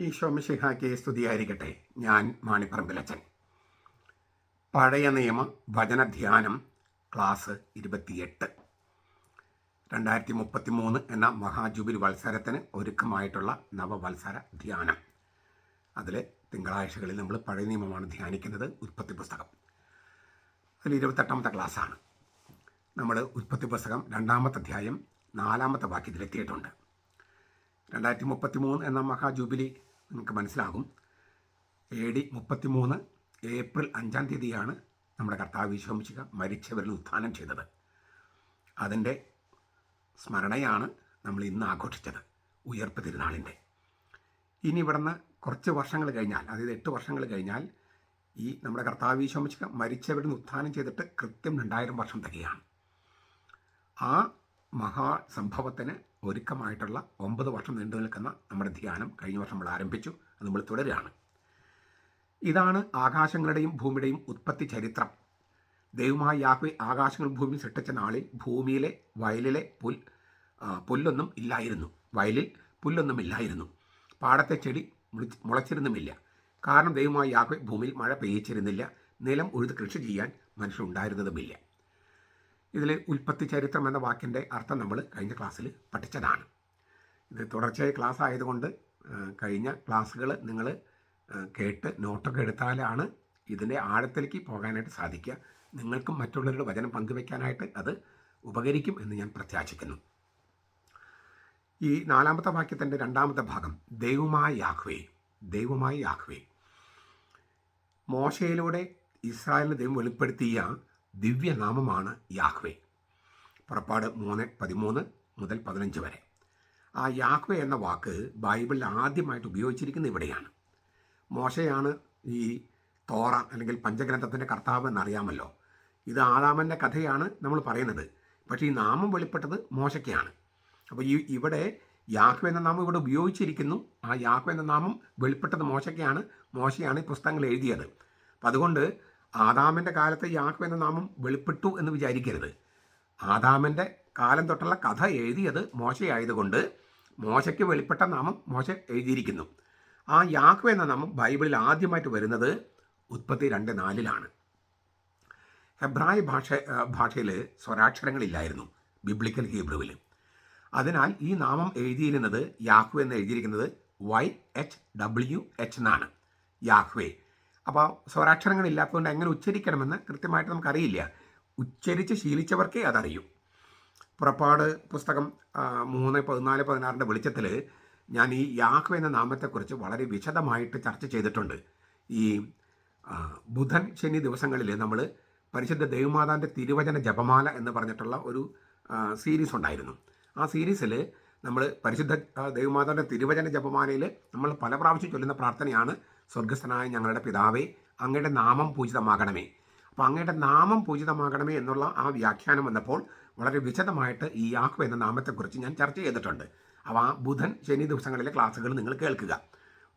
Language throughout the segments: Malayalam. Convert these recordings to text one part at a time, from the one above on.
ഈശോ മിശിഹായ്ക്ക് സ്തുതിയായിരിക്കട്ടെ. ഞാൻ മാണിപ്പറമ്പിലച്ചൻ. പഴയ നിയമ വചനധ്യാനം ക്ലാസ് ഇരുപത്തിയെട്ട്. രണ്ടായിരത്തി മുപ്പത്തി മൂന്ന് എന്ന മഹാജുബിലി വത്സരത്തിന് ഒരുക്കമായിട്ടുള്ള നവവത്സര ധ്യാനം. അതിൽ തിങ്കളാഴ്ചകളിൽ നമ്മൾ പഴയ നിയമമാണ് ധ്യാനിക്കുന്നത് ഉൽപ്പത്തി പുസ്തകം. അതിൽ ഇരുപത്തെട്ടാമത്തെ ക്ലാസ്സാണ്. നമ്മൾ ഉൽപ്പത്തി പുസ്തകം രണ്ടാമത്തെ അധ്യായം നാലാമത്തെ വാക്യത്തിലെത്തിയിട്ടുണ്ട്. രണ്ടായിരത്തി മുപ്പത്തി മൂന്ന് എന്ന മഹാജൂബിലി നിങ്ങൾക്ക് മനസ്സിലാകും. എ ഡി മുപ്പത്തി മൂന്ന് ഏപ്രിൽ അഞ്ചാം തീയതിയാണ് നമ്മുടെ കർത്താവ് വിശ്വംശിക മരിച്ചവരിൽ ഉത്ഥാനം ചെയ്തത്. അതിന്റെ സ്മരണയാണ് നമ്മൾ ഇന്ന് ആഘോഷിച്ചത് ഉയർപ്പ് തിരുനാളിന്റെ. ഇനി ഇവിടുന്ന് കുറച്ച് വർഷങ്ങൾ കഴിഞ്ഞാൽ അതായത് എട്ട് വർഷങ്ങൾ കഴിഞ്ഞാൽ ഈ നമ്മുടെ കർത്താവ് വിശ്വംശിക മരിച്ചവരിൽ ഉത്ഥാനം ചെയ്തിട്ട് കൃത്യം രണ്ടായിരം വർഷം തികയാണ്. ആ മഹാ മഹാസംഭവത്തിന് ഒരുക്കമായിട്ടുള്ള ഒമ്പത് വർഷം നീണ്ടു നിൽക്കുന്ന നമ്മുടെ ധ്യാനം കഴിഞ്ഞ വർഷം നമ്മൾ ആരംഭിച്ചു അത് നമ്മൾ തുടരുകയാണ്. ഇതാണ് ആകാശങ്ങളുടെയും ഭൂമിയുടെയും ഉത്പത്തി ചരിത്രം. ദൈവമായ യാഹ്വെ ആകാശങ്ങളും ഭൂമി സൃഷ്ടിച്ച നാളിൽ ഭൂമിയിലെ വയലിലെ പുൽ പുല്ലൊന്നും ഇല്ലായിരുന്നു. വയലിൽ പുല്ലൊന്നും ഇല്ലായിരുന്നു. പാടത്തെ ചെടി മുളിച്ച് മുളച്ചിരുന്നുമില്ല. കാരണം ദൈവമായ യാഹ്വെ ഭൂമിയിൽ മഴ പെയ്യിച്ചിരുന്നില്ല. നിലം ഉഴുത് കൃഷി ചെയ്യാൻ മനുഷ്യരുണ്ടായിരുന്നതുമില്ല ഇതിൽ ഉൽപ്പത്തി ചരിത്രം എന്ന വാക്കിന്റെ അർത്ഥം നമ്മൾ കഴിഞ്ഞ ക്ലാസ്സിൽ പഠിച്ചതാണ്. ഇത് തുടർച്ചയായി ക്ലാസ് ആയതുകൊണ്ട് കഴിഞ്ഞ ക്ലാസ്സുകൾ നിങ്ങൾ കേട്ട് നോട്ടൊക്കെ എടുത്താലാണ് ഇതിന്റെ ആഴത്തിലേക്ക് പോകാനായിട്ട് സാധിക്കുക. നിങ്ങൾക്കും മറ്റുള്ളവരുടെ വചനം പങ്കുവെക്കാനായിട്ട് അത് ഉപകരിക്കും എന്ന് ഞാൻ പ്രത്യാശിക്കുന്നു. ഈ നാലാമത്തെ വാക്യത്തിന്റെ രണ്ടാമത്തെ ഭാഗം ദൈവമായി യാഹ്വേ ദൈവമായി യാഹ്വേ. മോശയിലൂടെ ഇസ്രായേലിന് ദൈവം വെളിപ്പെടുത്തിയ ദിവ്യനാമമാണ് യാഹ്വേ. പുറപ്പാട് മൂന്ന് പതിമൂന്ന് മുതൽ പതിനഞ്ച് വരെ. ആ യാഹ്വേ എന്ന വാക്ക് ബൈബിളിൽ ആദ്യമായിട്ട് ഉപയോഗിച്ചിരിക്കുന്നത് ഇവിടെയാണ്. മോശയാണ് ഈ തോറ അല്ലെങ്കിൽ പഞ്ചഗ്രന്ഥത്തിന്റെ കർത്താവ് എന്നറിയാമല്ലോ. ഇത് ആദാമന്റെ കഥയാണ് നമ്മൾ പറയുന്നത്. പക്ഷേ ഈ നാമം വെളിപ്പെട്ടത് മോശയ്ക്കാണ് അപ്പോൾ ഈ ഇവിടെ യാഹ്വ എന്ന നാമം ഇവിടെ ഉപയോഗിച്ചിരിക്കുന്നു. ആ യാഹ്വ എന്ന നാമം വെളിപ്പെട്ടത് മോശയ്ക്കാണ് മോശയാണ് ഈ പുസ്തകങ്ങൾ എഴുതിയത്. അപ്പം അതുകൊണ്ട് ആദാമിന്റെ കാലത്ത് യാഹ്വ എന്ന നാമം വെളിപ്പെട്ടു എന്ന് വിചാരിക്കരുത്. ആദാമിന്റെ കാലം തൊട്ടുള്ള കഥ എഴുതിയത് മോശയായതുകൊണ്ട് മോശയ്ക്ക് വെളിപ്പെട്ട നാമം മോശ എഴുതിയിരിക്കുന്നു. ആ യാക്കോ എന്ന നാമം ബൈബിളിൽ ആദ്യമായിട്ട് വരുന്നത് ഉത്പത്തി രണ്ട് നാലിലാണ്. ഹെബ്രായ ഭാഷ ഭാഷയിൽ സ്വരാക്ഷരങ്ങളില്ലായിരുന്നു ബിബ്ലിക്കൽ ഹീബ്രുവിൽ അതിനാൽ ഈ നാമം എഴുതിയിരുന്നത് യാഹ്വേ എന്ന് എഴുതിയിരിക്കുന്നത് വൈ എച്ച് ഡബ്ല്യു എച്ച് എന്നാണ് യാഹ്വേ അപ്പോൾ സ്വരാക്ഷരങ്ങൾ ഇല്ലാത്തതുകൊണ്ട് എങ്ങനെ ഉച്ചരിക്കണമെന്ന് കൃത്യമായിട്ട് നമുക്കറിയില്ല. ഉച്ചരിച്ച് ശീലിച്ചവർക്കേ അതറിയൂ. പുറപ്പാട് പുസ്തകം മൂന്ന് പതിനാല് പതിനാറിന്റെ വെളിച്ചത്തിൽ ഞാൻ ഈ യാഹു എന്ന നാമത്തെക്കുറിച്ച് വളരെ വിശദമായിട്ട് ചർച്ച ചെയ്തിട്ടുണ്ട്. ഈ ബുധൻ ശനി ദിവസങ്ങളിൽ നമ്മൾ പരിശുദ്ധ ദൈവമാതാന്റെ തിരുവചന ജപമാല എന്ന് പറഞ്ഞിട്ടുള്ള ഒരു സീരീസ് ഉണ്ടായിരുന്നു. ആ സീരീസിൽ നമ്മൾ പരിശുദ്ധ ദൈവമാതാന്റെ തിരുവചന ജപമാലയിൽ നമ്മൾ പല പ്രാവശ്യം ചൊല്ലുന്ന പ്രാർത്ഥനയാണ് സ്വർഗസ്ഥനായ ഞങ്ങളുടെ പിതാവേ അങ്ങയുടെ നാമം പൂജിതമാകണമേ. അപ്പോൾ അങ്ങയുടെ നാമം പൂജിതമാകണമേ എന്നുള്ള ആ വ്യാഖ്യാനം വന്നപ്പോൾ വളരെ വിശദമായിട്ട് ഈ യാഹു എന്ന നാമത്തെക്കുറിച്ച് ഞാൻ ചർച്ച ചെയ്തിട്ടുണ്ട്. അപ്പോൾ ആ ബുധൻ ശനി ദിവസങ്ങളിലെ ക്ലാസ്സുകൾ നിങ്ങൾ കേൾക്കുക.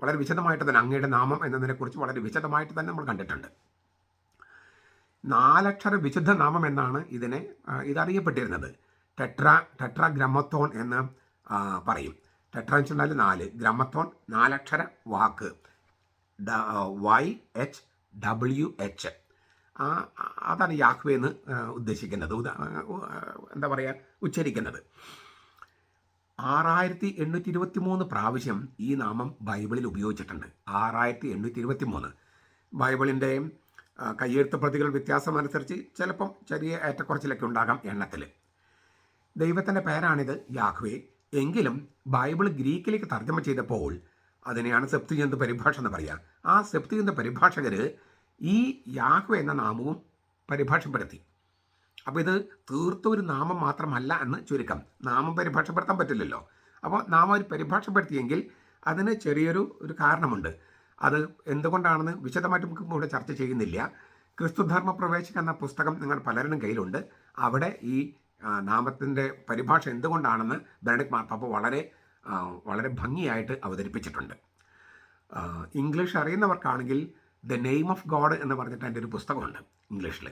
വളരെ വിശദമായിട്ട് തന്നെ അങ്ങയുടെ നാമം എന്നതിനെക്കുറിച്ച് വളരെ വിശദമായിട്ട് തന്നെ നമ്മൾ കണ്ടിട്ടുണ്ട്. നാലക്ഷര വിശുദ്ധ നാമം എന്നാണ് ഇതിനെ ഇതറിയപ്പെട്ടിരുന്നത്. ടെട്ര ടെട്ര ഗ്രമത്തോൺ എന്ന് പറയും. ടെട്ര എന്ന് വെച്ചാൽ നാല്. ഗ്രമത്തോൺ നാലക്ഷര വാക്ക്. Y H W H. അതാണ് യാഹ്വേ എന്ന് ഉദ്ദേശിക്കുന്നത്. എന്താ പറയുക ഉച്ചരിക്കുന്നത് ആറായിരത്തി എണ്ണൂറ്റി ഇരുപത്തി മൂന്ന് പ്രാവശ്യം ഈ നാമം ബൈബിളിൽ ഉപയോഗിച്ചിട്ടുണ്ട്. ആറായിരത്തി എണ്ണൂറ്റി ഇരുപത്തി മൂന്ന് ബൈബിളിന്റെ കയ്യെഴുത്ത് പ്രതികൾ വ്യത്യാസമനുസരിച്ച് ചിലപ്പം ചെറിയ ഏറ്റക്കുറച്ചിലൊക്കെ ഉണ്ടാകാം എണ്ണത്തിൽ. ദൈവത്തിന്റെ പേരാണിത് യാഹ്വേ. എങ്കിലും ബൈബിൾ ഗ്രീക്കിലേക്ക് തർജമ ചെയ്തപ്പോൾ അതിനെയാണ് സെപ്തിജന്ത് പരിഭാഷ എന്ന് പറയുക ആ സെപ്തിജന്ത് പരിഭാഷകർ ഈ യാഹു എന്ന നാമവും പരിഭാഷപ്പെടുത്തി. അപ്പോൾ ഇത് തീർത്തും ഒരു നാമം മാത്രമല്ല എന്ന് ചുരുക്കം. നാമം പരിഭാഷപ്പെടുത്താൻ പറ്റില്ലല്ലോ. അപ്പോൾ നാമം ഒരു പരിഭാഷപ്പെടുത്തിയെങ്കിൽ അതിന് ചെറിയൊരു ഒരു കാരണമുണ്ട്. അത് എന്തുകൊണ്ടാണെന്ന് വിശദമായിട്ട് നമുക്ക് ഇവിടെ ചർച്ച ചെയ്യുന്നില്ല. ക്രിസ്തുധർമ്മ പ്രവേശക എന്ന പുസ്തകം നിങ്ങൾ പലരുടെയും കയ്യിലുണ്ട്. അവിടെ ഈ നാമത്തിന്റെ പരിഭാഷ എന്തുകൊണ്ടാണെന്ന് ബെനഡിക് മാർപ്പാപ്പ വളരെ വളരെ ഭംഗിയായിട്ട് അവതരിപ്പിച്ചിട്ടുണ്ട്. ഇംഗ്ലീഷ് അറിയുന്നവർക്കാണെങ്കിൽ ദ നെയിം ഓഫ് ഗോഡ് എന്ന് പറഞ്ഞിട്ട് എന്റെ ഒരു പുസ്തകമുണ്ട് ഇംഗ്ലീഷിൽ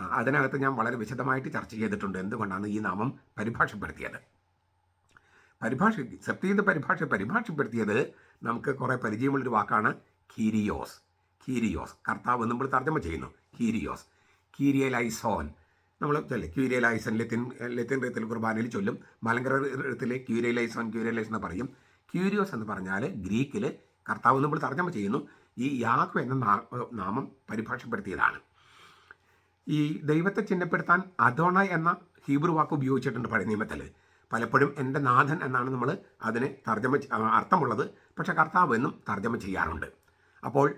അതിനകത്ത് ഞാൻ വളരെ വിശദമായിട്ട് ചർച്ച ചെയ്തിട്ടുണ്ട് എന്തുകൊണ്ടാണ് ഈ നാമം പരിഭാഷപ്പെടുത്തിയത്. പരിഭാഷ സെപ്തീന്ത് പരിഭാഷ പരിഭാഷപ്പെടുത്തിയത് നമുക്ക് കുറേ പരിചയമുള്ളൊരു വാക്കാണ് കീരിയോസ്. കീരിയോസ്. കർത്താവ് നമ്മൾ തർജമ ചെയ്യുന്നു. കീരിയോസ്. കീരിയലൈസോൻ. നമ്മൾ ക്യൂരിയ ലൈസൻ ലത്തിൻ ലത്തിൻ റീത്തിൽ കുർബാനയിൽ ചൊല്ലും. മലങ്കര റീത്തിൽ ക്യൂരിയ ലൈസൺ എന്ന് പറയും. ക്യൂരിയോസ് എന്ന് പറഞ്ഞാൽ ഗ്രീക്കിൽ കർത്താവ് നമ്മൾ തർജമ ചെയ്യുന്നു. ഈ യാക്കു എന്ന നാമം പരിഭാഷപ്പെടുത്തിയതാണ്. ഈ ദൈവത്തെ ചിഹ്നപ്പെടുത്താൻ അധോണ എന്ന ഹീബ്രു വാക്ക് ഉപയോഗിച്ചിട്ടുണ്ട് പഴയ നിയമത്തിൽ പലപ്പോഴും എന്റെ നാഥൻ എന്നാണ് നമ്മൾ അതിന് തർജമ അർത്ഥമുള്ളത്. പക്ഷെ കർത്താവ് എന്നും തർജമ ചെയ്യാറുണ്ട്. അപ്പോൾ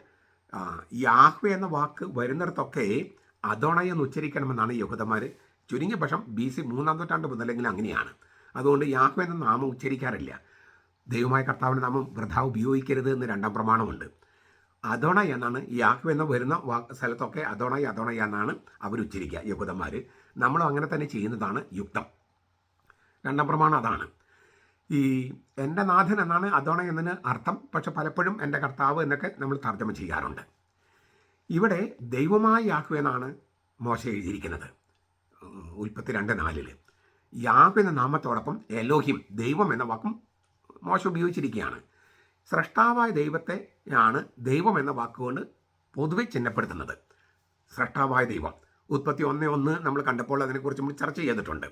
യാഹ്വ എന്ന വാക്ക് വരുന്നിടത്തൊക്കെ അദോണ എന്ന് ഉച്ചരിക്കണമെന്നാണ് യഹൂദന്മാർ ചുരുങ്ങിയ പക്ഷം ബി സി മൂന്നാം നൂറ്റാണ്ട് മുതലെങ്കിൽ അങ്ങനെയാണ്. അതുകൊണ്ട് യാഹ്വെ എന്ന നാമം ഉച്ചരിക്കാറില്ല. ദൈവമായ കർത്താവിന്റെ നാമം വൃഥ ഉപയോഗിക്കരുത് എന്ന് രണ്ടാം പ്രമാണമുണ്ട്. അദോണ എന്നാണ് യാഹ്വ എന്ന് വരുന്ന സ്ഥലത്തൊക്കെ അദോണ അദോണ എന്നാണ് അവർ ഉച്ചരിക്കുക യഹൂദന്മാർ നമ്മളും അങ്ങനെ തന്നെ ചെയ്യുന്നതാണ് യുക്തം. രണ്ടാം പ്രമാണം അതാണ്. ഈ എന്റെ നാഥൻ എന്നാണ് അദോണ എന്നതിന് അർത്ഥം. പക്ഷെ പലപ്പോഴും എന്റെ കർത്താവ് എന്നൊക്കെ നമ്മൾ തർജമ ചെയ്യാറുണ്ട്. ഇവിടെ ദൈവമായി യാഹ്വ എന്നാണ് മോശ എഴുതിയിരിക്കുന്നത്. ഉൽപ്പത്തി രണ്ട് നാലിൽ യാഹ്വ എന്ന നാമത്തോടൊപ്പം എലോഹിം ദൈവം എന്ന വാക്കും മോശ ഉപയോഗിച്ചിരിക്കുകയാണ്. സ്രഷ്ടാവായ ദൈവത്തെയാണ് ദൈവം എന്ന വാക്കുകൊണ്ട് പൊതുവെ ചിഹ്നപ്പെടുത്തുന്നത്. സ്രഷ്ടാവായ ദൈവം. ഉത്പത്തി ഒന്ന് ഒന്ന് നമ്മൾ കണ്ടപ്പോൾ അതിനെക്കുറിച്ച് നമ്മൾ ചർച്ച ചെയ്തിട്ടുണ്ട്.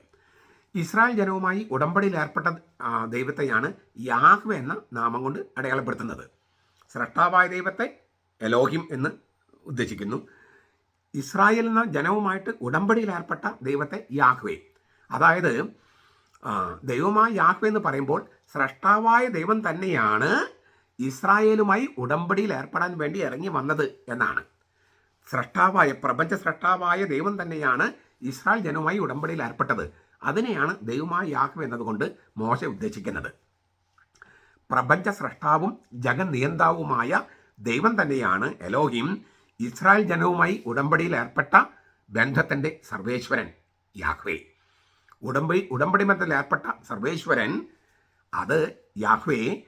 ഇസ്രായേൽ ജനവുമായി ഉടമ്പടിയിൽ ഏർപ്പെട്ട ദൈവത്തെയാണ് യാഹ്വ എന്ന നാമം കൊണ്ട് അടയാളപ്പെടുത്തുന്നത്. സ്രഷ്ടാവായ ദൈവത്തെ എലോഹിം എന്ന് ഉദ്ദേശിക്കുന്നു. ഇസ്രായേൽ എന്ന ജനവുമായിട്ട് ഉടമ്പടിയിൽ ഏർപ്പെട്ട ദൈവത്തെ യാഹ്വേ. അതായത് ദൈവമായ യാഹ്വേ എന്ന് പറയുമ്പോൾ സ്രഷ്ടാവായ ദൈവം തന്നെയാണ് ഇസ്രായേലുമായി ഉടമ്പടിയിൽ ഏർപ്പെടാൻ വേണ്ടി ഇറങ്ങി വന്നത് എന്നാണ്. സ്രഷ്ടാവായ പ്രപഞ്ച സ്രഷ്ടാവായ ദൈവം തന്നെയാണ് ഇസ്രായേൽ ജനവുമായി ഉടമ്പടിയിൽ ഏർപ്പെട്ടത്. അതിനെയാണ് ദൈവമായ യാഹ്വ എന്നതുകൊണ്ട് മോശ ഉദ്ദേശിക്കുന്നത്. പ്രപഞ്ച സ്രഷ്ടാവും ജഗനിയന്താവുമായ ദൈവം തന്നെയാണ് എലോഹിം. ഇസ്രായേൽ ജനവുമായി ഉടമ്പടിയിൽ ഏർപ്പെട്ട ബന്ധത്തിന്റെ സർവേശ്വരൻ യാഹ്വേ. ഉടമ്പടി ഉടമ്പടി ബന്ധത്തിൽ ഏർപ്പെട്ട സർവേശ്വരൻ അത് യാഹ്വേ.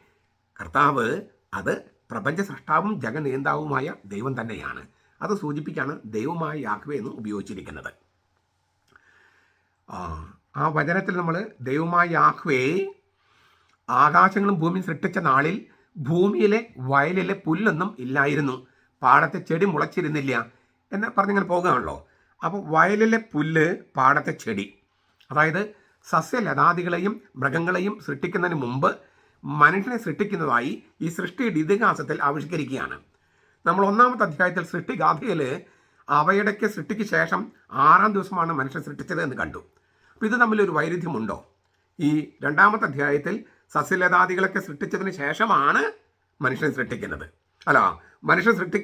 കർത്താവ് അത് പ്രപഞ്ച സൃഷ്ടാവും ജഗനിയന്താവുമായ ദൈവം തന്നെയാണ്. അത് സൂചിപ്പിക്കാണ് ദൈവമായ യാഹ്വേ എന്ന് ഉപയോഗിച്ചിരിക്കുന്നത്. ആ, ആ വചനത്തിൽ നമ്മൾ ദൈവമായ യാഹ്വേ ആകാശങ്ങളും ഭൂമിയും സൃഷ്ടിച്ച നാളിൽ ഭൂമിയിലെ വയലിലെ പുല്ലൊന്നും ഇല്ലായിരുന്നു. പാടത്തെ ചെടി മുളച്ചിരുന്നില്ല എന്ന് പറഞ്ഞിങ്ങനെ പോകുകയാണല്ലോ അപ്പോൾ വയലിലെ പുല്ല് പാടത്തെ ചെടി അതായത് സസ്യലതാദികളെയും മൃഗങ്ങളെയും സൃഷ്ടിക്കുന്നതിന് മുമ്പ് മനുഷ്യനെ സൃഷ്ടിക്കുന്നതായി ഈ സൃഷ്ടിയുടെ ഇതിഹാസത്തിൽ ആവിഷ്കരിക്കുകയാണ്. നമ്മൾ ഒന്നാമത്തെ അധ്യായത്തിൽ സൃഷ്ടിഗാഥയിൽ അവയുടെക്ക് സൃഷ്ടിക്ക് ശേഷം ആറാം ദിവസമാണ് മനുഷ്യൻ സൃഷ്ടിച്ചത് എന്ന് കണ്ടു. അപ്പോൾ ഇത് തമ്മിലൊരു വൈരുദ്ധ്യമുണ്ടോ? ഈ രണ്ടാമത്തെ അധ്യായത്തിൽ സസ്യലതാദികളൊക്കെ സൃഷ്ടിച്ചതിന് ശേഷമാണ് മനുഷ്യൻ സൃഷ്ടിക്കുന്നത്. അല്ല മനുഷ്യ സൃഷ്ടി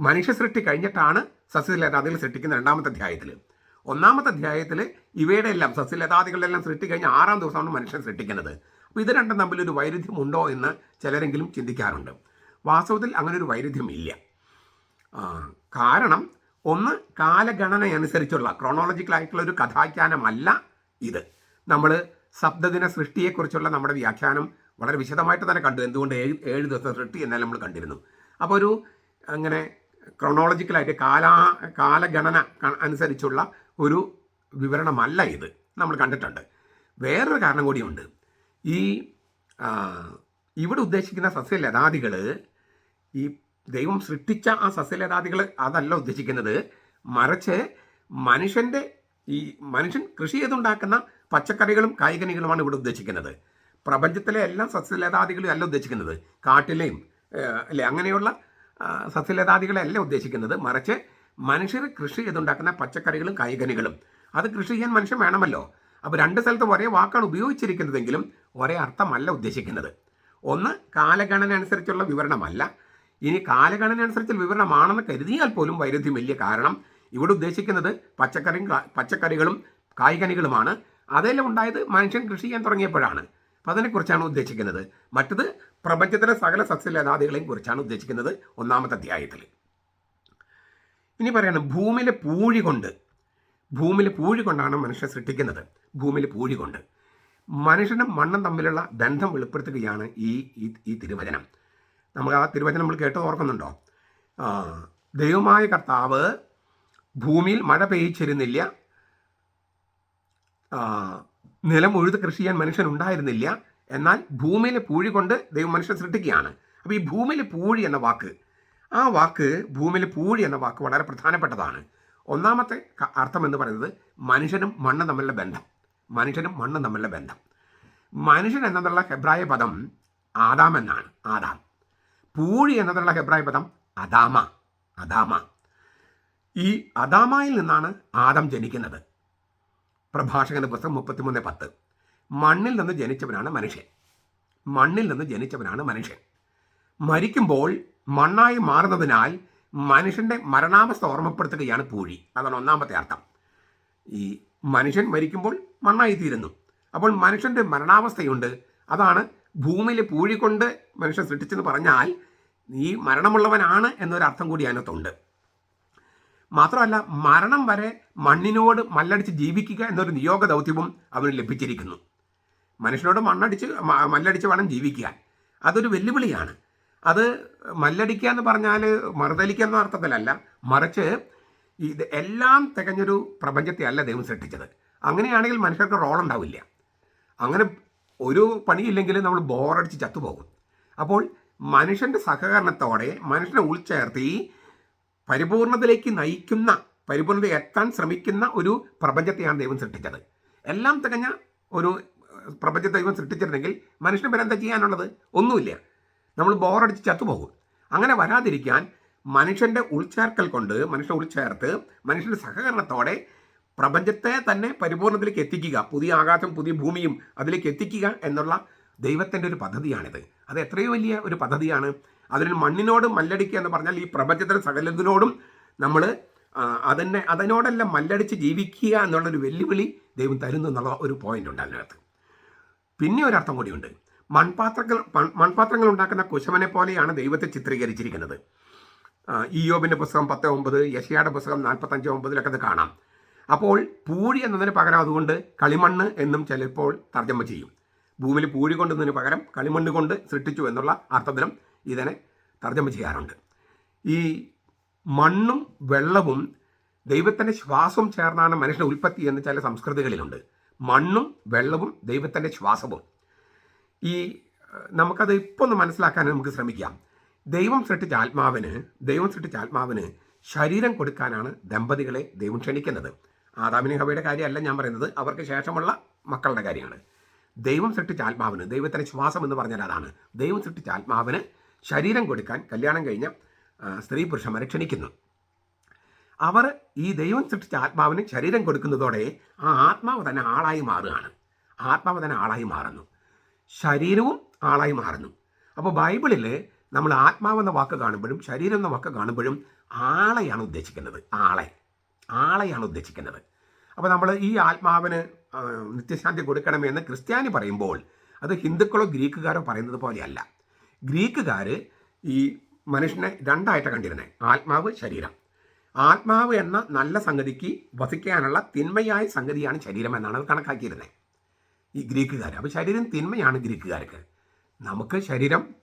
മനുഷ്യ സൃഷ്ടി കഴിഞ്ഞിട്ടാണ് സസ്യലതാദികൾ സൃഷ്ടിക്കുന്ന രണ്ടാമത്തെ അധ്യായത്തിൽ ഒന്നാമത്തെ അധ്യായത്തിൽ ഇവയുടെ എല്ലാം സസ്യലതാദികളുടെ എല്ലാം സൃഷ്ടി കഴിഞ്ഞ ആറാം ദിവസമാണ് മനുഷ്യൻ സൃഷ്ടിക്കുന്നത്. അപ്പോൾ ഇത് രണ്ടും തമ്മിലൊരു വൈരുദ്ധ്യമുണ്ടോ എന്ന് ചിലരെങ്കിലും ചിന്തിക്കാറുണ്ട്. വാസ്തവത്തിൽ അങ്ങനെ ഒരു വൈരുദ്ധ്യമില്ല. കാരണം ഒന്ന് കാലഗണന അനുസരിച്ചുള്ള ക്രോണോളജിക്കൽ ആയിട്ടുള്ള ഒരു കഥാഖ്യാനമല്ല ഇത്. നമ്മൾ ശബ്ദദിന സൃഷ്ടിയെക്കുറിച്ചുള്ള നമ്മുടെ വ്യാഖ്യാനം വളരെ വിശദമായിട്ട് തന്നെ കണ്ടു. എന്തുകൊണ്ട് ഏഴ് ഏഴ് ദിവസം സൃഷ്ടി എന്നാലും നമ്മൾ കണ്ടിരുന്നു. അപ്പോൾ ഒരു അങ്ങനെ ക്രോണോളജിക്കലായിട്ട് കാലാ കാലഗണന അനുസരിച്ചുള്ള ഒരു വിവരണമല്ല ഇത്. നമ്മൾ കണ്ടിട്ടുണ്ട്. വേറൊരു കാരണം കൂടിയുണ്ട്. ഈ ഇവിടെ ഉദ്ദേശിക്കുന്ന സസ്യലതാദികൾ ഈ ദൈവം സൃഷ്ടിച്ച ആ സസ്യലതാദികൾ അതല്ല ഉദ്ദേശിക്കുന്നത്. മറിച്ച് മനുഷ്യന്റെ ഈ മനുഷ്യൻ കൃഷി ചെയ്തുണ്ടാക്കുന്ന പച്ചക്കറികളും കായ്കനികളുമാണ് ഇവിടെ ഉദ്ദേശിക്കുന്നത്. പ്രപഞ്ചത്തിലെ എല്ലാ സസ്യലതാദികളും അല്ല ഉദ്ദേശിക്കുന്നത്. കാട്ടിലെയും അല്ലെ അങ്ങനെയുള്ള ആ, സസ്യലതാദികളെ അല്ല ഉദ്ദേശിക്കുന്നത്. മറിച്ച് മനുഷ്യർ കൃഷി ചെയ്തുണ്ടാക്കുന്ന പച്ചക്കറികളും കായ്കനികളും. അത് കൃഷി ചെയ്യാൻ മനുഷ്യൻ വേണമല്ലോ. അപ്പോൾ രണ്ട് സ്ഥലത്ത് ഒരേ വാക്കാണ് ഉപയോഗിച്ചിരിക്കുന്നതെങ്കിലും ഒരേ അർത്ഥമല്ല ഉദ്ദേശിക്കുന്നത്. ഒന്ന് കാലഗണന അനുസരിച്ചുള്ള വിവരണമല്ല. ഇനി കാലഗണന അനുസരിച്ച് വിവരണമാണെന്ന് കരുതിയാൽ പോലും വൈരുദ്ധ്യം വലിയ കാരണം ഇവിടെ ഉദ്ദേശിക്കുന്നത് പച്ചക്കറിയും പച്ചക്കറികളും കായ്കനികളുമാണ്. അതെല്ലാം ഉണ്ടായത് മനുഷ്യൻ കൃഷി ചെയ്യാൻ തുടങ്ങിയപ്പോഴാണ്. അതിനെക്കുറിച്ചാണ് ഉദ്ദേശിക്കുന്നത്. മറ്റത് പ്രപഞ്ചത്തിലെ സകല സസ്യലതാദികളെയും കുറിച്ചാണ് ഉദ്ദേശിക്കുന്നത് ഒന്നാമത്തെ അധ്യായത്തിൽ. ഇനി പറയണം ഭൂമിയിലെ പൂഴി കൊണ്ട് ഭൂമിയിലെ പൂഴി കൊണ്ടാണ് മനുഷ്യൻ സൃഷ്ടിക്കുന്നത്. ഭൂമിയിലെ പൂഴി കൊണ്ട്. മനുഷ്യനും മണ്ണും തമ്മിലുള്ള ബന്ധം വെളിപ്പെടുത്തുകയാണ് ഈ ഈ- തിരുവചനം. നമുക്ക് ആ തിരുവചനം നമ്മൾ കേട്ട് ഓർക്കുന്നുണ്ടോ? ദൈവമായ കർത്താവ് ഭൂമിയിൽ മഴ പെയ്ച്ചിരുന്നില്ല നിലം ഉഴുത് കൃഷി ചെയ്യാൻ മനുഷ്യൻ ഉണ്ടായിരുന്നില്ല എന്നാൽ ഭൂമിയിലെ പൂഴി കൊണ്ട് ദൈവം മനുഷ്യൻ സൃഷ്ടിക്കുകയാണ്. അപ്പോൾ ഈ ഭൂമിയിലെ പൂഴി എന്ന വാക്ക് ആ വാക്ക് ഭൂമിയിലെ പൂഴി എന്ന വാക്ക് വളരെ പ്രധാനപ്പെട്ടതാണ്. ഒന്നാമത്തെ അർത്ഥം എന്ന് പറയുന്നത് മനുഷ്യനും മണ്ണും തമ്മിലുള്ള ബന്ധം. മനുഷ്യനും മണ്ണും തമ്മിലുള്ള ബന്ധം. മനുഷ്യൻ എന്നതുള്ള ഹെബ്രായ പദം ആദാം എന്നാണ്. ആദാം. പൂഴി എന്നതുള്ള ഹെബ്രായ പദം അദാമ. അദാമ. ഈ അദാമയിൽ നിന്നാണ് ആദം ജനിക്കുന്നത്. പ്രഭാഷകന്റെ പുസ്തകം മുപ്പത്തിമൂന്ന് പത്ത്. മണ്ണിൽ നിന്ന് ജനിച്ചവനാണ് മനുഷ്യൻ. മണ്ണിൽ നിന്ന് ജനിച്ചവനാണ് മനുഷ്യൻ. മരിക്കുമ്പോൾ മണ്ണായി മാറുന്നതിനാൽ മനുഷ്യന്റെ മരണാവസ്ഥ ഓർമ്മപ്പെടുത്തുകയാണ് പൂഴി. അതാണ് ഒന്നാമത്തെ അർത്ഥം. ഈ മനുഷ്യൻ മരിക്കുമ്പോൾ മണ്ണായി തീരുന്നു. അപ്പോൾ മനുഷ്യന്റെ മരണാവസ്ഥയുണ്ട്. അതാണ് ഭൂമിയിൽ പൂഴി കൊണ്ട് മനുഷ്യൻ സൃഷ്ടിച്ചെന്ന് പറഞ്ഞാൽ ഈ മരണമുള്ളവനാണ് എന്നൊരർത്ഥം കൂടി അതിനകത്തുണ്ട്. മാത്രമല്ല മരണം വരെ മണ്ണിനോട് മല്ലടിച്ച് ജീവിക്കുക എന്നൊരു നിയോഗ ദൗത്യവും അവന് ലഭിച്ചിരിക്കുന്നു. മനുഷ്യനോട് മണ്ണടിച്ച് മല്ലടിച്ച് വേണം ജീവിക്കാൻ. അതൊരു വെല്ലുവിളിയാണ്. അത് മല്ലടിക്കുക എന്ന് പറഞ്ഞാൽ മറുതലിക്കുക എന്ന അർത്ഥത്തിലല്ല മറിച്ച് ഇത് എല്ലാം തികഞ്ഞൊരു പ്രപഞ്ചത്തെ അല്ല ദൈവം സൃഷ്ടിച്ചത്. അങ്ങനെയാണെങ്കിൽ മനുഷ്യർക്ക് റോൾ ഉണ്ടാവില്ല അങ്ങനെ ഒരു പണിയില്ലെങ്കിൽ നമ്മൾ ബോറടിച്ച് ചത്തുപോകും. അപ്പോൾ മനുഷ്യന്റെ സഹകരണത്തോടെ മനുഷ്യനെ ഉൾച്ചേർത്തി പരിപൂർണതയിലേക്ക് നയിക്കുന്ന പരിപൂർണത എത്താൻ ശ്രമിക്കുന്ന ഒരു പ്രപഞ്ചത്തെയാണ് ദൈവം സൃഷ്ടിച്ചത്. എല്ലാം തികഞ്ഞ ഒരു പ്രപഞ്ച ദൈവം സൃഷ്ടിച്ചിരുന്നെങ്കിൽ മനുഷ്യന് പിന്നെ എന്താ ചെയ്യാനുള്ളത്? ഒന്നുമില്ല. നമ്മൾ ബോറടിച്ച് ചത്തുപോകും. അങ്ങനെ വരാതിരിക്കാൻ മനുഷ്യന്റെ ഉൾച്ചേർക്കൽ കൊണ്ട് മനുഷ്യനെ ഉൾച്ചേർത്ത് മനുഷ്യന്റെ സഹകരണത്തോടെ പ്രപഞ്ചത്തെ തന്നെ പരിപൂർണത്തിലേക്ക് എത്തിക്കുക പുതിയ ആകാശം പുതിയ ഭൂമിയും അതിലേക്ക് എത്തിക്കുക എന്നുള്ള ദൈവത്തിന്റെ ഒരു പദ്ധതിയാണിത്. അത് എത്രയോ വലിയ ഒരു പദ്ധതിയാണ്. അതിന് മണ്ണിനോട് മല്ലടിക്കുക എന്ന് പറഞ്ഞാൽ ഈ പ്രപഞ്ചത്തിന്റെ സകലത്തിനോടും നമ്മൾ അതിനെ അതിനോടെല്ലാം മല്ലടിച്ച് ജീവിക്കുക എന്നുള്ളൊരു വെല്ലുവിളി ദൈവം തരുന്നു എന്നുള്ള ഒരു പോയിന്റ് ഉണ്ട് അതിനകത്ത്. പിന്നെ ഒരർത്ഥം കൂടിയുണ്ട്. മൺപാത്രങ്ങൾ മൺ- മൺപാത്രങ്ങൾ ഉണ്ടാക്കുന്ന കുശവനെ പോലെയാണ് ദൈവത്തെ ചിത്രീകരിച്ചിരിക്കുന്നത്. ഇയോബിന്റെ പുസ്തകം പത്ത് ഒമ്പത് യശയുടെ പുസ്തകം നാൽപ്പത്തഞ്ച് ഒമ്പതിലൊക്കെ അത് കാണാം. അപ്പോൾ പൂഴി എന്നതിന് പകരം അതുകൊണ്ട് കളിമണ്ണ് എന്നും ചിലപ്പോൾ തർജമ ചെയ്യും. ഭൂമിയിൽ പൂഴി കൊണ്ടുന്നതിന് പകരം കളിമണ്ണ് കൊണ്ട് സൃഷ്ടിച്ചു എന്നുള്ള അർത്ഥത്തിലും ഇതിനെ തർജമ ചെയ്യാറുണ്ട്. ഈ മണ്ണും വെള്ളവും ദൈവത്തിന്റെ ശ്വാസം ചേർന്നാണ് മനുഷ്യന്റെ ഉൽപ്പത്തി എന്ന് ചില സംസ്കൃതികളിലുണ്ട്. മണ്ണും വെള്ളവും ദൈവത്തിന്റെ ശ്വാസവും. ഈ നമുക്കത് ഇപ്പോൾ ഒന്ന് മനസ്സിലാക്കാൻ നമുക്ക് ശ്രമിക്കാം. ദൈവം സൃഷ്ടിച്ച ആത്മാവിന് ദൈവം സൃഷ്ടിച്ച ആത്മാവിന് ശരീരം കൊടുക്കാനാണ് ദമ്പതികളെ ദൈവം ക്ഷണിക്കുന്നത്. ആദാമിനി ഹവയുടെ കാര്യമല്ല ഞാൻ പറയുന്നത് അവർക്ക് ശേഷമുള്ള മക്കളുടെ കാര്യമാണ്. ദൈവം സൃഷ്ടിച്ച ആത്മാവിന് ദൈവത്തിന്റെ ശ്വാസം എന്ന് പറഞ്ഞാൽ അതാണ്. ദൈവം സൃഷ്ടിച്ച ആത്മാവിന് ശരീരം കൊടുക്കാൻ കല്യാണം കഴിഞ്ഞ സ്ത്രീ പുരുഷന്മാരെ ക്ഷണിക്കുന്നു. അവർ ഈ ദൈവം സൃഷ്ടിച്ച ആത്മാവിന് ശരീരം കൊടുക്കുന്നതോടെ ആ ആത്മാവ് തന്നെ ആളായി മാറുകയാണ്. ആത്മാവ് തന്നെ ആളായി മാറുന്നു. ശരീരവും ആളായി മാറുന്നു. അപ്പോൾ ബൈബിളിൽ നമ്മൾ ആത്മാവെന്ന വാക്ക് കാണുമ്പോഴും ശരീരം എന്ന വാക്ക് കാണുമ്പോഴും ആളെയാണ് ഉദ്ദേശിക്കുന്നത്. ആളെ. ആളെയാണ് ഉദ്ദേശിക്കുന്നത്. അപ്പോൾ നമ്മൾ ഈ ആത്മാവിന് നിത്യശാന്തി കൊടുക്കണമെന്ന് ക്രിസ്ത്യാനി പറയുമ്പോൾ അത് ഹിന്ദുക്കളോ ഗ്രീക്കുകാരോ പറയുന്നത് പോലെയല്ല. ഗ്രീക്കുകാർ ഈ മനുഷ്യനെ രണ്ടായിട്ട് കണ്ടിരുന്നത് ആത്മാവ് ശരീരം. ആത്മാവ് എന്ന നല്ല സംഗതിക്ക് വസിക്കാനുള്ള തിന്മയായ സംഗതിയാണ് ശരീരം എന്നാണ് അത് കണക്കാക്കിയിരുന്നത് ഈ ഗ്രീക്കുകാർ അപ്പോൾ ശരീരം തിന്മയാണ് ഗ്രീക്കുകാർക്ക്. നമുക്ക് ശരീരം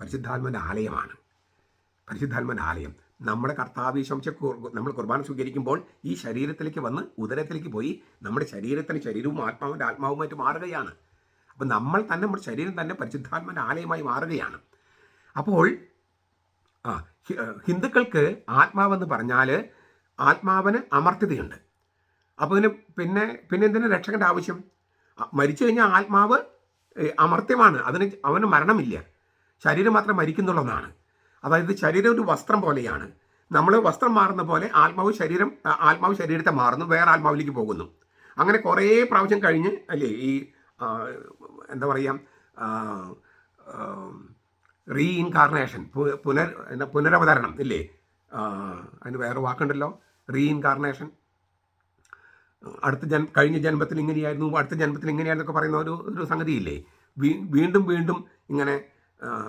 പരിശുദ്ധാത്മന്റെ ആലയമാണ്. പരിശുദ്ധാത്മന്റെ ആലയം. നമ്മുടെ കർത്താവിശംശ നമ്മൾ കുർബാന സ്വീകരിക്കുമ്പോൾ ഈ ശരീരത്തിലേക്ക് വന്ന് ഉദരത്തിലേക്ക് പോയി നമ്മുടെ ശരീരത്തിന് ശരീരവും ആത്മാവിന്റെ ആത്മാവുമായിട്ട് മാറുകയാണ്. അപ്പം നമ്മൾ തന്നെ നമ്മുടെ ശരീരം തന്നെ പരിശുദ്ധാത്മന്റെ ആലയമായി മാറുകയാണ്. അപ്പോൾ ആ ഹിന്ദുക്കൾക്ക് ആത്മാവെന്ന് പറഞ്ഞാൽ ആത്മാവിന് അമർത്യതയുണ്ട്. അപ്പോൾ ഇതിന് പിന്നെ പിന്നെ എന്തിനു രക്ഷകന്റെ ആവശ്യം? മരിച്ചു കഴിഞ്ഞാൽ ആത്മാവ് അമർത്യമാണ്. അതിന് അവന് മരണമില്ല. ശരീരം മാത്രം മരിക്കുന്നുള്ളതാണ്. അതായത് ശരീരം ഒരു വസ്ത്രം പോലെയാണ്. നമ്മൾ വസ്ത്രം മാറുന്ന പോലെ ആത്മാവ് ശരീരം ആത്മാവ് ശരീരത്തെ മാറുന്നു വേറെ ആത്മാവിലേക്ക് പോകുന്നു. അങ്ങനെ കുറേ പ്രാവശ്യം കഴിഞ്ഞ് അല്ലേ ഈ എന്താ പറയുക റീഇൻകാർണേഷൻ പുനർ എന്താ പുനരവതരണം ഇല്ലേ? അതിന് വേറെ വാക്കുണ്ടല്ലോ റീഇൻകാർണേഷൻ അടുത്ത ജന്മ കഴിഞ്ഞ ജന്മത്തിൽ ഇങ്ങനെയായിരുന്നു അടുത്ത ജന്മത്തിൽ ഇങ്ങനെയായിരുന്നൊക്കെ പറയുന്ന ഒരു ഒരു സംഗതിയില്ലേ? വീണ്ടും വീണ്ടും ഇങ്ങനെ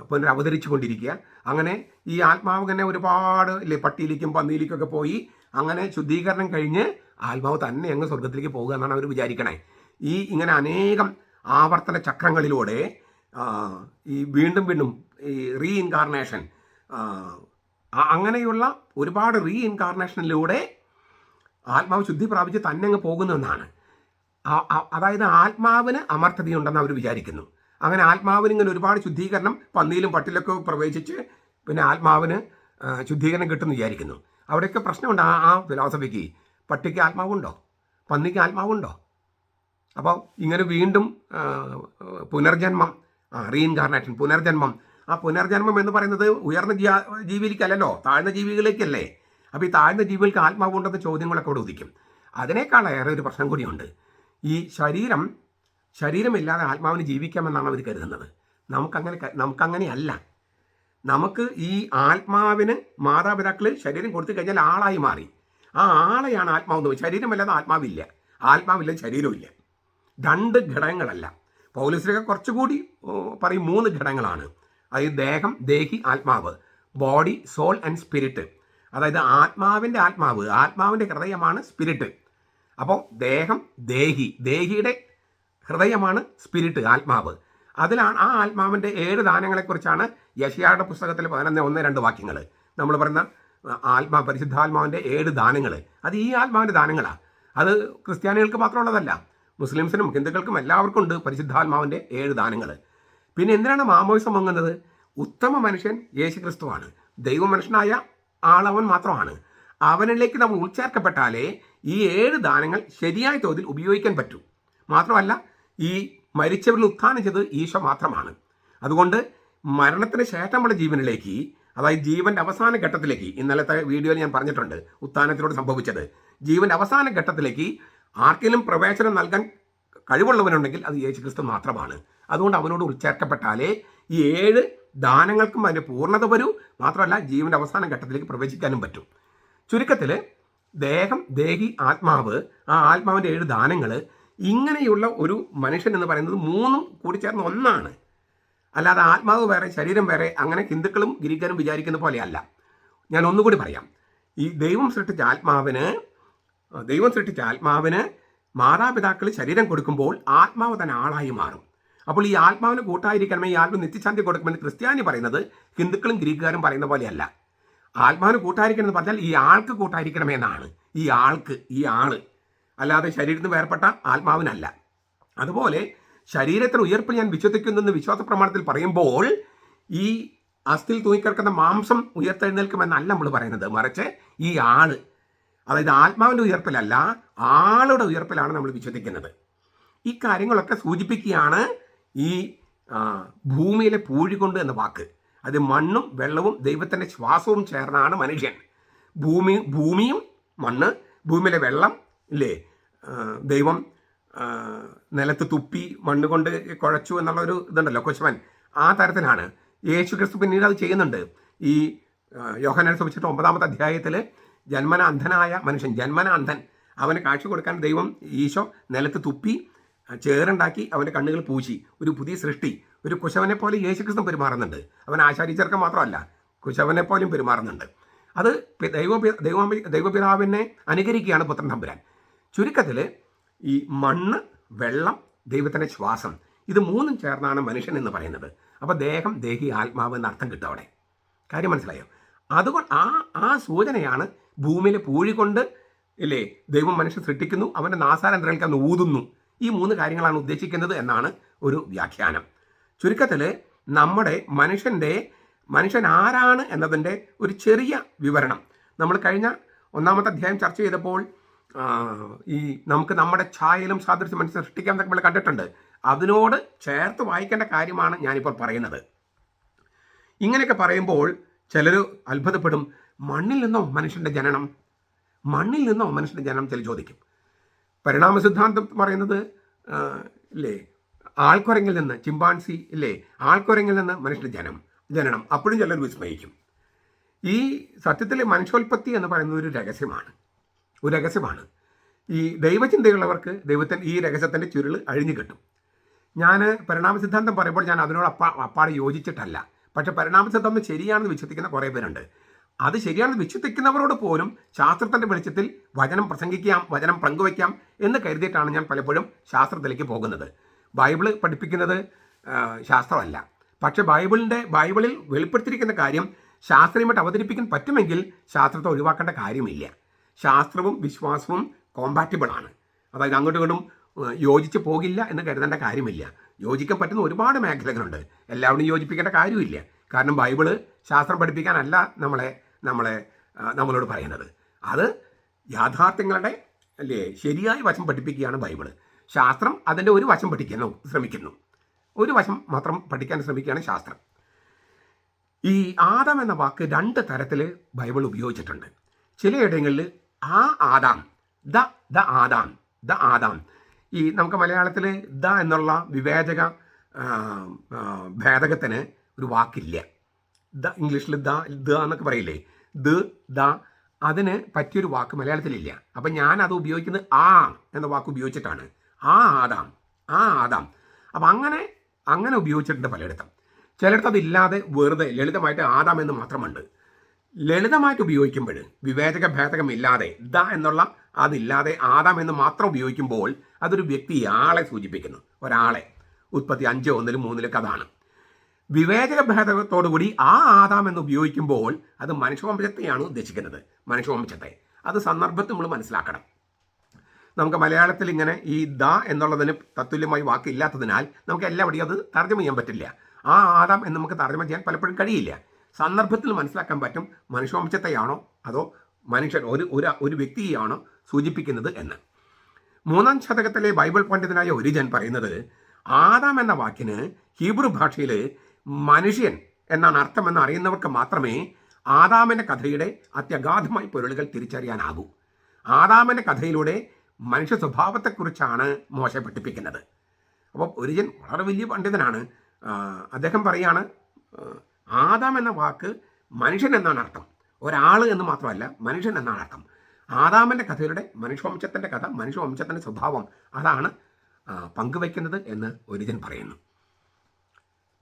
പുനരവതരിച്ചു കൊണ്ടിരിക്കുക. അങ്ങനെ ഈ ആത്മാവ് തന്നെ ഒരുപാട് ഇല്ലേ പട്ടിയിലേക്കും പന്നിയിലേക്കൊക്കെ പോയി അങ്ങനെ ശുദ്ധീകരണം കഴിഞ്ഞ് ആത്മാവ് തന്നെ അങ്ങ് സ്വർഗത്തിലേക്ക് പോകുക എന്നാണ് അവർ വിചാരിക്കണേ. ഈ ഇങ്ങനെ അനേകം ആവർത്തന ചക്രങ്ങളിലൂടെ ഈ വീണ്ടും വീണ്ടും ഈ റീ ഇൻകാർണേഷൻ അങ്ങനെയുള്ള ഒരുപാട് റീ ഇൻകാർണേഷനിലൂടെ ആത്മാവ് ശുദ്ധി പ്രാപിച്ച് തന്നെ അങ്ങ് പോകുന്നു എന്നാണ്. ആ- ആ- അതായത് ആത്മാവിന് അമർത്ഥതയുണ്ടെന്ന് അവർ വിചാരിക്കുന്നു. അങ്ങനെ ആത്മാവിന് ഇങ്ങനെ ഒരുപാട് ശുദ്ധീകരണം പന്നിയിലും പട്ടിലൊക്കെ പ്രവേശിച്ച് പിന്നെ ആത്മാവിന് ശുദ്ധീകരണം കിട്ടുമെന്ന് വിചാരിക്കുന്നു. അവിടെയൊക്കെ പ്രശ്നമുണ്ട്. ആ ആ ഫിലോസഫിക്ക് പട്ടിക്ക് ആത്മാവുണ്ടോ? പന്നിക്ക് ആത്മാവുണ്ടോ? അപ്പോൾ ഇങ്ങനെ വീണ്ടും ആ, പുനർജന്മം റീഇൻകാർണേഷൻ പുനർജന്മം. ആ പുനർജന്മം എന്ന് പറയുന്നത് ഉയർന്ന ജീവിയിലേക്കല്ലല്ലോ താഴ്ന്ന ജീവികളിലേക്കല്ലേ. അപ്പോൾ ഈ താഴ്ന്ന ജീവികൾക്ക് ആത്മാവുണ്ടെന്ന ചോദ്യങ്ങളൊക്കെ അവിടെ ഉദിക്കും. അതിനേക്കാൾ ഏറെ ഒരു പ്രശ്നം കൂടിയുണ്ട്. ഈ ശരീരം ശരീരമില്ലാതെ ആത്മാവിന് ജീവിക്കാമെന്നാണ് അവർ കരുതുന്നത്. നമുക്കങ്ങനെ നമുക്കങ്ങനെയല്ല. നമുക്ക് ഈ ആത്മാവിന് മാതാപിതാക്കൾ ശരീരം കൊടുത്തു കഴിഞ്ഞാൽ ആളായി മാറി. ആ ആളെയാണ് ആത്മാവെന്ന് ശരീരമല്ലാതെ ആത്മാവില്ല. ആത്മാവില്ല ശരീരമില്ല രണ്ട് ഘടകങ്ങളല്ല. പൗലീസിലൊക്കെ കുറച്ചുകൂടി പറയും മൂന്ന് ഘടകങ്ങളാണ്. അതായത് ദേഹം ദേഹി ആത്മാവ്. Body soul and spirit. അതായത് ആത്മാവിന്റെ ആത്മാവ് ആത്മാവിന്റെ ഹൃദയമാണ് സ്പിരിറ്റ്. അപ്പോൾ ദേഹം ദേഹി ദേഹിയുടെ ഹൃദയമാണ് സ്പിരിറ്റ് ആത്മാവ്. അതിലാണ് ആ ആത്മാവിന്റെ ഏഴ് ദാനങ്ങളെക്കുറിച്ചാണ് യശയായുടെ പുസ്തകത്തിൽ പതിനൊന്ന് ഒന്ന് രണ്ട് വാക്യങ്ങൾ നമ്മൾ പറയുന്ന ആത്മാ പരിശുദ്ധാത്മാവിന്റെ ഏഴ് ദാനങ്ങൾ അത് ഈ ആത്മാവിന്റെ ദാനങ്ങളാണ് അത് ക്രിസ്ത്യാനികൾക്ക് മാത്രമുള്ളതല്ല. മുസ്ലിംസിനും ഹിന്ദുക്കൾക്കും എല്ലാവർക്കും ഉണ്ട് പരിശുദ്ധാത്മാവിന്റെ ഏഴ് ദാനങ്ങൾ. പിന്നെ എന്തിനാണ് മാമോയിസം വാങ്ങുന്നത് ഉത്തമ മനുഷ്യൻ യേശു ക്രിസ്തുവാണ് ദൈവ മനുഷ്യനായ ആളവൻ മാത്രമാണ്. അവനിലേക്ക് നമ്മൾ ഉൾച്ചേർക്കപ്പെട്ടാലേ ഈ ഏഴ് ദാനങ്ങൾ ശരിയായ തോതിൽ ഉപയോഗിക്കാൻ പറ്റൂ. മാത്രമല്ല ഈ മരിച്ചവരിൽ ഉത്ഥാനം ചെയ്തത് ഈശോ മാത്രമാണ്. അതുകൊണ്ട് മരണത്തിന് ശേഷമുള്ള ജീവനിലേക്ക് അതായത് ജീവന്റെ അവസാന ഘട്ടത്തിലേക്ക് ഇന്നലത്തെ വീഡിയോയിൽ ഞാൻ പറഞ്ഞിട്ടുണ്ട് ഉത്ഥാനത്തിലൂടെ സംഭവിച്ചത്. ജീവന്റെ അവസാന ഘട്ടത്തിലേക്ക് ആർക്കെങ്കിലും പ്രവേശനം നൽകാൻ കഴിവുള്ളവനുണ്ടെങ്കിൽ അത് യേശുക്രിസ്തു മാത്രമാണ്. അതുകൊണ്ട് അവനോട് ഉൾച്ചേർക്കപ്പെട്ടാലേ ഈ ഏഴ് ദാനങ്ങൾക്കും അതിന്റെ പൂർണത വരൂ. മാത്രമല്ല ജീവന്റെ അവസാന ഘട്ടത്തിലേക്ക് പ്രവേശിക്കാനും പറ്റും. ചുരുക്കത്തിൽ ദേഹം ദേഹി ആത്മാവ് ആ ആത്മാവിന്റെ ഏഴ് ദാനങ്ങൾ ഇങ്ങനെയുള്ള ഒരു മനുഷ്യൻ എന്ന് പറയുന്നത് മൂന്നും കൂടി ചേർന്ന ഒന്നാണ്. അല്ലാതെ ആത്മാവ് വേറെ ശരീരം വേറെ അങ്ങനെ ഹിന്ദുക്കളും ഗിരിക്കാനും വിചാരിക്കുന്ന പോലെയല്ല. ഞാൻ ഒന്നുകൂടി പറയാം. ഈ ദൈവം സൃഷ്ടിച്ച ആത്മാവിന് ദൈവം സൃഷ്ടിച്ച ആത്മാവിന് മാതാപിതാക്കൾ ശരീരം കൊടുക്കുമ്പോൾ ആത്മാവ് തന്നെ ആളായി മാറും. അപ്പോൾ ഈ ആത്മാവിന് കൂട്ടായിരിക്കണമേ ഈ ആത്മ നിത്യശാന്തി കൊടുക്കുമെന്ന് ക്രിസ്ത്യാനി പറയുന്നത് ഹിന്ദുക്കളും ഗ്രീക്കുകാരും പറയുന്ന പോലെയല്ല. ആത്മാവിന് കൂട്ടായിരിക്കണം എന്ന് പറഞ്ഞാൽ ഈ ആൾക്ക് കൂട്ടായിരിക്കണമേ എന്നാണ്. ഈ ആൾക്ക് ഈ ആൾ. അല്ലാതെ ശരീരത്തിന് വേർപ്പെട്ട ആത്മാവിനല്ല. അതുപോലെ ശരീരത്തിന് ഉയർപ്പ് ഞാൻ വിശ്വസിക്കുന്നെന്ന് വിശ്വാസ പ്രമാണത്തിൽ പറയുമ്പോൾ ഈ അസ്ഥിയിൽ തൂങ്ങിക്കിടക്കുന്ന മാംസം ഉയർത്തെഴുന്നേൽക്കുമെന്നല്ല നമ്മൾ പറയുന്നത്. മറിച്ച് ഈ ആൾ അതായത് ആത്മാവിന്റെ ഉയർപ്പിലല്ല ആളുടെ ഉയർപ്പിലാണ് നമ്മൾ വിശ്വസിക്കുന്നത്. ഈ കാര്യങ്ങളൊക്കെ സൂചിപ്പിക്കുകയാണ് ഈ ഭൂമിയിലെ പൂഴികൊണ്ട് എന്ന വാക്ക്. അത് മണ്ണും വെള്ളവും ദൈവത്തിന്റെ ശ്വാസവും ചേർന്നാണ് മനുഷ്യൻ. ഭൂമി ഭൂമിയും മണ്ണ് ഭൂമിയിലെ വെള്ളം ഇല്ലേ? ദൈവം നിലത്ത് തുപ്പി മണ്ണ് കൊണ്ട് കുഴച്ചു എന്നുള്ളൊരു ഇതുണ്ടല്ലോ കൊച്ചുമൻ ആ തരത്തിലാണ്. യേശു ക്രിസ്തു പിന്നീട് അത് ചെയ്യുന്നുണ്ട്. ഈ യോഹനെ സംബന്ധിച്ചിട്ട് ഒമ്പതാമത്തെ അധ്യായത്തിൽ ജന്മന അന്ധനായ മനുഷ്യൻ ജന്മന അന്ധൻ അവന് കാഴ്ച കൊടുക്കാൻ ദൈവം ഈശോ നിലത്ത് തുപ്പി ചേറുണ്ടാക്കി അവന്റെ കണ്ണുകൾ പൂശി. ഒരു പുതിയ സൃഷ്ടി. ഒരു കുശവനെ പോലെ യേശുക്രിസ്തു പെരുമാറുന്നുണ്ട്. അവൻ ആശാരിച്ചേർക്കം മാത്രമല്ല കുശവനെ പോലും പെരുമാറുന്നുണ്ട്. അത് ദൈവ ദൈവ ദൈവപിതാവിനെ അനുകരിക്കുകയാണ് പുത്രൻ തമ്പുരാൻ. ചുരുക്കത്തിൽ ഈ മണ്ണ് വെള്ളം ദൈവത്തിന്റെ ശ്വാസം ഇത് മൂന്നും ചേർന്നാണ് മനുഷ്യൻ എന്ന് പറയുന്നത്. അപ്പോൾ ദേഹം ദേഹി ആത്മാവ് എന്ന അർത്ഥം കിട്ടും അവിടെ. കാര്യം മനസ്സിലായോ? അതുകൊണ്ട് ആ ആ സൂചനയാണ് ഭൂമിയിലെ പൂഴി കൊണ്ട് ഇല്ലേ ദൈവം മനുഷ്യൻ സൃഷ്ടിക്കുന്നു അവന്റെ നാസാരം അന്ന് ഊതുന്നു. ഈ മൂന്ന് കാര്യങ്ങളാണ് ഉദ്ദേശിക്കുന്നത് എന്നാണ് ഒരു വ്യാഖ്യാനം. ചുരുക്കത്തിൽ നമ്മുടെ മനുഷ്യന്റെ മനുഷ്യൻ ആരാണ് എന്നതിന്റെ ഒരു ചെറിയ വിവരണം. നമ്മൾ കഴിഞ്ഞ ഒന്നാമത്തെ അധ്യായം ചർച്ച ചെയ്തപ്പോൾ ഈ നമുക്ക് നമ്മുടെ ഛായയിലും സാദൃശ്യം മനുഷ്യൻ സൃഷ്ടിക്കാൻ നമ്മൾ കണ്ടിട്ടുണ്ട്. അതിനോട് ചേർത്ത് വായിക്കേണ്ട കാര്യമാണ് ഞാനിപ്പോൾ പറയുന്നത്. ഇങ്ങനെയൊക്കെ പറയുമ്പോൾ ചിലർ അത്ഭുതപ്പെടും. മണ്ണിൽ നിന്നോ മനുഷ്യന്റെ ജനനം? മണ്ണിൽ നിന്നോ മനുഷ്യന്റെ ജനനം ചില ചോദിക്കും. പരിണാമ സിദ്ധാന്തം പറയുന്നത് ഇല്ലേ? ആൾക്കുരങ്ങിൽ നിന്ന് ചിമ്പാൻസി ഇല്ലേ? ആൾക്കുരങ്ങിൽ നിന്ന് മനുഷ്യന്റെ ജനം ജനനം. അപ്പോഴും ചിലർ വിസ്മയിക്കും. ഈ സത്യത്തിൽ മനുഷ്യോൽപത്തി എന്ന് പറയുന്നത് ഒരു രഹസ്യമാണ്. ഒരു രഹസ്യമാണ്. ഈ ദൈവചിന്തയുള്ളവർക്ക് ദൈവത്തിന്റെ ഈ രഹസ്യത്തിന്റെ ചുരുൾ അഴിഞ്ഞു കിട്ടും. ഞാൻ പരിണാമ സിദ്ധാന്തം പറയുമ്പോൾ ഞാൻ അതിനോട് അപ്പാ അപ്പാടെ യോജിച്ചിട്ടല്ല. പക്ഷെ പരിണാമ സിദ്ധാന്തം ശരിയാണെന്ന് വിശ്വസിക്കുന്ന കുറേ പേരുണ്ട്. അത് ശരിയാണെന്ന് വിശ്വസിക്കുന്നവരോട് പോലും ശാസ്ത്രത്തിന്റെ വെളിച്ചത്തിൽ വചനം പ്രസംഗിക്കാം വചനം പങ്കുവയ്ക്കാം എന്ന് കരുതിയിട്ടാണ് ഞാൻ പലപ്പോഴും ശാസ്ത്രത്തിലേക്ക് പോകുന്നത്. ബൈബിൾ പഠിപ്പിക്കുന്നത് ശാസ്ത്രമല്ല. പക്ഷേ ബൈബിളിന്റെ ബൈബിളിൽ വെളിപ്പെടുത്തിയിരിക്കുന്ന കാര്യം ശാസ്ത്രീയമായിട്ട് അവതരിപ്പിക്കാൻ പറ്റുമെങ്കിൽ ശാസ്ത്രത്തെ ഒഴിവാക്കേണ്ട കാര്യമില്ല. ശാസ്ത്രവും വിശ്വാസവും കോമ്പാറ്റിബിളാണ് അതായത് അങ്ങോട്ടും ഇങ്ങോട്ടും യോജിച്ച് പോകില്ല എന്ന് കരുതേണ്ട കാര്യമില്ല. യോജിക്കാൻ പറ്റുന്ന ഒരുപാട് മേഖലകളുണ്ട്. എല്ലാവരും യോജിപ്പിക്കേണ്ട കാര്യമില്ല. കാരണം ബൈബിൾ ശാസ്ത്രം പഠിപ്പിക്കാനല്ല നമ്മളെ നമ്മളെ നമ്മളോട് പറയുന്നത്. അത് യാഥാർത്ഥ്യങ്ങളുടെ അല്ലേ ശരിയായ വശം പഠിപ്പിക്കുകയാണ് ബൈബിൾ. ശാസ്ത്രം അതിന്റെ ഒരു വശം പഠിക്കുന്നു ശ്രമിക്കുന്നു. ഒരു വശം മാത്രം പഠിക്കാൻ ശ്രമിക്കുകയാണ് ശാസ്ത്രം. ഈ ആദാം എന്ന വാക്ക് രണ്ട് തരത്തിൽ ബൈബിൾ ഉപയോഗിച്ചിട്ടുണ്ട്. ചിലയിടങ്ങളിൽ ആ Adam the the Adam the Adam. ഈ നമുക്ക് മലയാളത്തിൽ ദ എന്നുള്ള വിവേചക ഭേദകത്തിന് ഒരു വാക്കില്ല. ദ ഇംഗ്ലീഷിൽ ദ ദ എന്നൊക്കെ പറയില്ലേ? ദ ദ അതിന് പറ്റിയൊരു വാക്ക് മലയാളത്തിലില്ല. അപ്പം ഞാൻ അത് ഉപയോഗിക്കുന്നത് ആ എന്ന വാക്ക് ഉപയോഗിച്ചിട്ടാണ്. ആ ആദാം ആ ആദാം. അപ്പം അങ്ങനെ അങ്ങനെ ഉപയോഗിച്ചിട്ടുണ്ട് പലയിടത്തും. ചിലയിടത്ത് അതില്ലാതെ വെറുതെ ലളിതമായിട്ട് ആദാം എന്ന് മാത്രമുണ്ട്. ലളിതമായിട്ട് ഉപയോഗിക്കുമ്പോൾ വിവേചക ഭേദകമില്ലാതെ ദ എന്നുള്ള അതില്ലാതെ ആദാം എന്ന് മാത്രം ഉപയോഗിക്കുമ്പോൾ അതൊരു വ്യക്തി ആളെ സൂചിപ്പിക്കുന്നു. ഒരാളെ. ഉത്പത്തി അഞ്ചോ ഒന്നിലും മൂന്നിലൊക്കെ അതാണ്. വിവേചക ഭേദത്തോടുകൂടി ആ ആദാം എന്ന് ഉപയോഗിക്കുമ്പോൾ അത് മനുഷ്യവംശത്തെയാണ് ഉദ്ദേശിക്കുന്നത്. മനുഷ്യവംശത്തെ അത് സന്ദർഭത്തിൽ നമ്മൾ മനസ്സിലാക്കണം. നമുക്ക് മലയാളത്തിൽ ഇങ്ങനെ ഈ ദ എന്നുള്ളതിന് തത്തുല്യമായി വാക്കില്ലാത്തതിനാൽ നമുക്ക് എല്ലാവരുടെയും അത് തർജമ ചെയ്യാൻ പറ്റില്ല. ആ ആദാം എന്ന് നമുക്ക് തർജമ ചെയ്യാൻ പലപ്പോഴും കഴിയില്ല. സന്ദർഭത്തിൽ മനസ്സിലാക്കാൻ പറ്റും മനുഷ്യവംശത്തെയാണോ അതോ മനുഷ്യൻ ഒരു ഒരു ഒരു വ്യക്തിയെയാണോ സൂചിപ്പിക്കുന്നത് എന്ന്. മൂന്നാം ശതകത്തിലെ ബൈബിൾ പണ്ഡിതനായ ഒരു ഒരിജൻ പറയുന്നത് ആദാം എന്ന വാക്കിന് ഹീബ്രു ഭാഷയിൽ മനുഷ്യൻ എന്നാണ് അർത്ഥമെന്ന് അറിയുന്നവർക്ക് മാത്രമേ ആദാമിന്റെ കഥയുടെ അത്യഗാധമായ പൊരുളുകൾ തിരിച്ചറിയാനാകൂ. ആദാമിന്റെ കഥയിലൂടെ മനുഷ്യ സ്വഭാവത്തെക്കുറിച്ചാണ് മോശം പഠിപ്പിക്കുന്നത്. അപ്പോൾ ഒരിജൻ വളരെ വലിയ പണ്ഡിതനാണ്. അദ്ദേഹം പറയാണ് ആദാം എന്ന വാക്ക് മനുഷ്യൻ എന്നാണ് അർത്ഥം. ഒരാൾ എന്ന് മാത്രമല്ല മനുഷ്യൻ എന്നാണ് അർത്ഥം. ആദാമിന്റെ കഥയുടെ മനുഷ്യവംശത്തിന്റെ കഥ മനുഷ്യവംശത്തിന്റെ സ്വഭാവം അതാണ് പങ്കുവയ്ക്കുന്നത് എന്ന് ഒരിജൻ പറയുന്നു.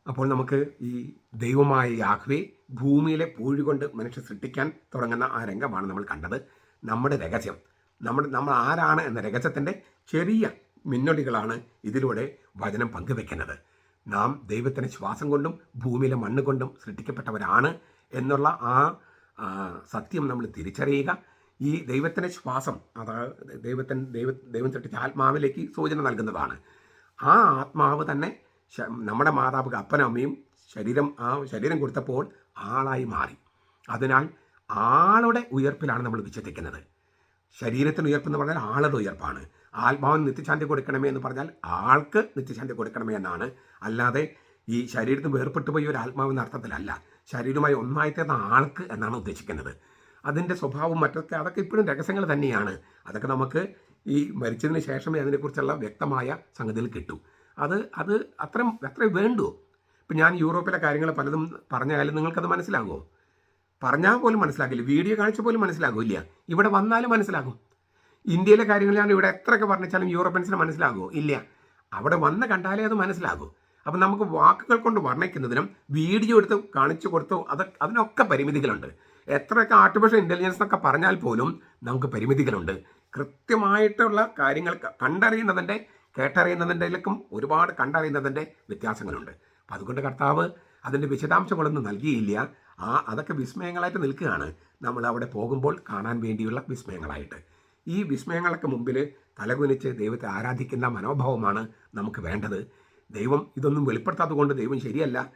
അപ്പോൾ നമുക്ക് ഈ ദൈവമായ യാഹ്വേ ഭൂമിയിലെ പൂഴി കൊണ്ട് മനുഷ്യ സൃഷ്ടിക്കാൻ തുടങ്ങുന്ന ആ രംഗമാണ് നമ്മൾ കണ്ടത്. നമ്മുടെ രഹസ്യം. നമ്മുടെ നമ്മൾ ആരാണ് എന്ന രഹസ്യത്തിന്റെ ചെറിയ മിന്നൊടികളാണ് ഇതിലൂടെ വചനം പങ്കുവെക്കുന്നത്. നാം ദൈവത്തിന്റെ ശ്വാസം കൊണ്ടും ഭൂമിയിലെ മണ്ണ് കൊണ്ടും സൃഷ്ടിക്കപ്പെട്ടവരാണ് എന്നുള്ള ആ സത്യം നമ്മൾ തിരിച്ചറിയുക. ഈ ദൈവത്തിന്റെ ശ്വാസം അതായത് ദൈവത്തിന്റെ ദൈവ ദൈവം സൃഷ്ടിച്ച ആത്മാവിലേക്ക് സൂചന നൽകുന്നതാണ്. ആ ആത്മാവ് തന്നെ നമ്മുടെ മാതാപിതാ അപ്പനും അമ്മയും ശരീരം ആ ശരീരം കൊടുത്തപ്പോൾ ആളായി മാറി. അതിനാൽ ആളുടെ ഉയർപ്പിലാണ് നമ്മൾ വിശ്വസിക്കുന്നത്. ശരീരത്തിന് ഉയർപ്പെന്ന് പറഞ്ഞാൽ ആളുടെ ഉയർപ്പാണ്. ആത്മാവിന് നിത്യശാന്തി കൊടുക്കണമേ എന്ന് പറഞ്ഞാൽ ആൾക്ക് നിത്യശാന്തി കൊടുക്കണമേ എന്നാണ്. അല്ലാതെ ഈ ശരീരത്തിന് വേർപെട്ടു പോയി ഒരു ആത്മാവെന്ന അർത്ഥത്തിലല്ല. ശരീരമായി ഒന്നായി തീർന്ന ആൾക്ക് എന്നാണ് ഉദ്ദേശിക്കുന്നത്. അതിന്റെ സ്വഭാവം മറ്റൊക്കെ അതൊക്കെ ഇപ്പോഴും രഹസ്യങ്ങൾ തന്നെയാണ്. അതൊക്കെ നമുക്ക് ഈ മരിച്ചതിന് ശേഷമേ അതിനെക്കുറിച്ചുള്ള വ്യക്തമായ സംഗതിയിൽ കിട്ടൂ. അത് അത് അത്രയും അത്രയും വേണ്ടു ഇപ്പം ഞാൻ യൂറോപ്പിലെ കാര്യങ്ങൾ പലതും പറഞ്ഞാലും നിങ്ങൾക്കത് മനസ്സിലാകുമോ പറഞ്ഞാൽ പോലും മനസ്സിലാക്കില്ല വീഡിയോ കാണിച്ച പോലും മനസ്സിലാകില്ല ഇവിടെ വന്നാലും മനസ്സിലാകും. ഇന്ത്യയിലെ കാര്യങ്ങൾ ഞാൻ ഇവിടെ എത്രയൊക്കെ പറഞ്ഞാലും യൂറോപ്യൻസിന് മനസ്സിലാകുമോ ഇല്ല. അവിടെ വന്ന് കണ്ടാലേ അത് മനസ്സിലാകും. അപ്പം നമുക്ക് വാക്കുകൾ കൊണ്ട് വർണിക്കുന്നതിനും വീഡിയോ എടുത്ത് കാണിച്ചു കൊടുത്തു അത് അതിനൊക്കെ പരിമിതികളുണ്ട്. എത്രയൊക്കെ ആർട്ടിഫിഷ്യൽ ഇന്റലിജൻസ് എന്നൊക്കെ പറഞ്ഞാൽ പോലും നമുക്ക് പരിമിതികളുണ്ട്. കൃത്യമായിട്ടുള്ള കാര്യങ്ങൾ കണ്ടറിയുന്നതിന്റെ കേട്ടറിയുന്നതിന്റെയിലേക്കും ഒരുപാട് കണ്ടറിയുന്നതിന്റെ വ്യത്യാസങ്ങളുണ്ട്. അപ്പം അതുകൊണ്ട് കർത്താവ് അതിന്റെ വിശദാംശങ്ങളൊന്നും നൽകിയില്ല. ആ അതൊക്കെ വിസ്മയങ്ങളായിട്ട് നിൽക്കുകയാണ്. നമ്മൾ അവിടെ പോകുമ്പോൾ കാണാൻ വേണ്ടിയുള്ള വിസ്മയങ്ങളായിട്ട്. ഈ വിസ്മയങ്ങളൊക്കെ മുമ്പിൽ തലകുനിച്ച് ദൈവത്തെ ആരാധിക്കുന്ന മനോഭാവമാണ് നമുക്ക് വേണ്ടത്. ദൈവം ഇതൊന്നും വെളിപ്പെടുത്താത്തത് കൊണ്ട് ദൈവം ശരിയല്ല.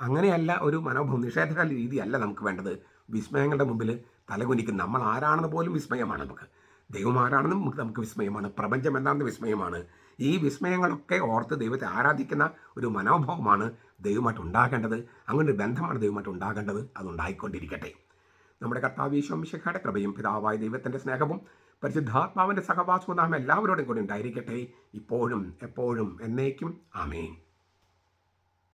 അങ്ങനെയല്ല ഒരു മനോഭാവം നിഷേധകാല രീതിയല്ല നമുക്ക് വേണ്ടത്. വിസ്മയങ്ങളുടെ മുമ്പിൽ തലകുനിക്കും. നമ്മൾ ആരാണെന്ന് പോലും വിസ്മയമാണ് നമുക്ക്. ദൈവം ആരാണെന്നും നമുക്ക് നമുക്ക് വിസ്മയമാണ്. പ്രപഞ്ചം എന്താണെന്ന് വിസ്മയമാണ്. ഈ വിസ്മയങ്ങളൊക്കെ ഓർത്ത് ദൈവത്തെ ആരാധിക്കുന്ന ഒരു മനോഭാവമാണ് ദൈവമായിട്ട് ഉണ്ടാകേണ്ടത്. അങ്ങനെ ഒരു ബന്ധമാണ് ദൈവമായിട്ട് ഉണ്ടാകേണ്ടത്. അതുണ്ടായിക്കൊണ്ടിരിക്കട്ടെ നമ്മുടെ കർത്താവീശ്വംശയുടെ കൃപയും പിതാവായ ദൈവത്തിന്റെ സ്നേഹവും പരിശുദ്ധാത്മാവിന്റെ സഹവാസവും നാം എല്ലാവരോടും കൂടി ഉണ്ടായിരിക്കട്ടെ. ഇപ്പോഴും എപ്പോഴും എന്നേക്കും. ആമേൻ.